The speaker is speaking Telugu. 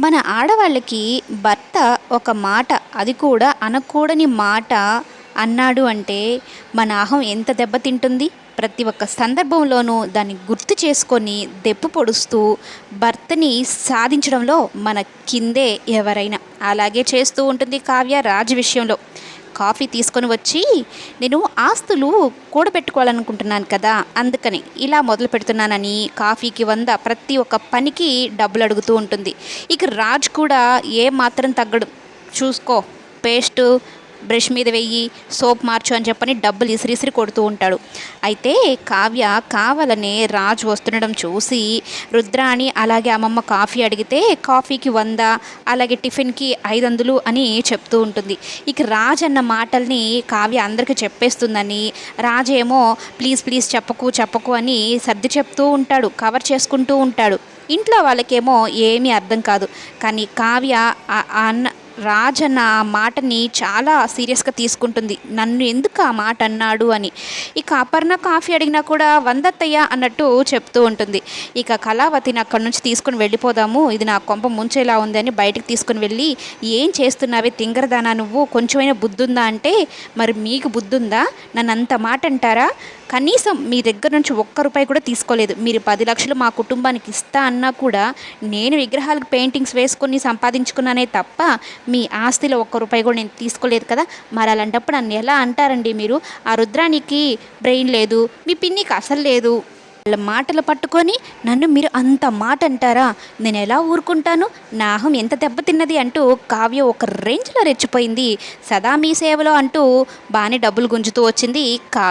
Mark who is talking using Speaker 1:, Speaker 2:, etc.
Speaker 1: మన ఆడవాళ్ళకి భర్త ఒక మాట అది కూడా అనకూడని మాట అన్నాడు అంటే మన అహం ఎంత దెబ్బతింటుంది ప్రతి ఒక్క సందర్భంలోనూ దాన్ని గుర్తు చేసుకొని దెప్పు పొడుస్తూ భర్తని సాధించడంలో మన కిందే ఎవరైనా. అలాగే చేస్తూ ఉంటుంది కావ్య రాజు విషయంలో. కాఫీ తీసుకొని వచ్చి నేను ఆస్తులు కూడబెట్టుకోవాలనుకుంటున్నాను కదా అందుకని ఇలా మొదలు పెడుతున్నానని కాఫీకి వంద ప్రతి ఒక్క పనికి డబ్బులు అడుగుతూ ఉంటుంది. ఇక రాజ్ కూడా ఏ మాత్రం తగ్గడు. చూసుకో పేస్టు బ్రష్ మీద వెయ్యి సోప్ మార్చు అని చెప్పని డబ్బులు ఇసిరిసిరి కొడుతూ ఉంటాడు. అయితే కావ్య కావాలనే రాజు వస్తుండడం చూసి రుద్రాణి అలాగే అమ్మమ్మ కాఫీ అడిగితే కాఫీకి వంద అలాగే టిఫిన్కి ఐదు వందలు అని చెప్తూ ఉంటుంది. ఇక రాజ్ అన్న మాటల్ని కావ్య అందరికీ చెప్పేస్తుందని రాజేమో ప్లీజ్ ప్లీజ్ చెప్పకు చెప్పకు అని సర్ది చెప్తూ ఉంటాడు కవర్ చేసుకుంటూ ఉంటాడు. ఇంట్లో వాళ్ళకేమో ఏమీ అర్థం కాదు. కానీ కావ్య ఆ అన్న రాజన్న ఆ మాటని చాలా సీరియస్గా తీసుకుంటుంది. నన్ను ఎందుకు ఆ మాట అన్నాడు అని. ఇక అపర్ణ కాఫీ అడిగినా కూడా వందత్తయ్య అన్నట్టు చెప్తూ ఉంటుంది. ఇక కళావతిని అక్కడి నుంచి తీసుకుని వెళ్ళిపోదాము. ఇది నా కొంప ముంచేలా ఉంది అని బయటకు తీసుకుని వెళ్ళి ఏం చేస్తున్నావే తింగరదానా నువ్వు? కొంచెమైనా బుద్ధుందా అంటే? మరి మీకు బుద్ధుందా? నన్ను అంత మాట అంటారా? కనీసం మీ దగ్గర నుంచి ఒక్క రూపాయి కూడా తీసుకోలేదు. మీరు పది లక్షలు మా కుటుంబానికి ఇస్తా అన్నా కూడా నేను విగ్రహాలకు పెయింటింగ్స్ వేసుకొని సంపాదించుకున్నానే తప్ప మీ ఆస్తిలో ఒక్క రూపాయి కూడా నేను తీసుకోలేదు కదా మరి అలాంటప్పుడు నన్ను ఎలా అంటారండి మీరు? ఆ రుద్రానికి బ్రెయిన్ లేదు మీ పిన్నికి అసలు లేదు. వాళ్ళ మాటలు పట్టుకొని నన్ను మీరు అంత మాట అంటారా? నేను ఎలా ఊరుకుంటాను? నాహం ఎంత దెబ్బతిన్నది అంటూ కావ్య ఒక రేంజ్లో రెచ్చిపోయింది. సదా మీ సేవలో అంటూ బాగానే డబ్బులు గుంజుతూ వచ్చింది కావ్య.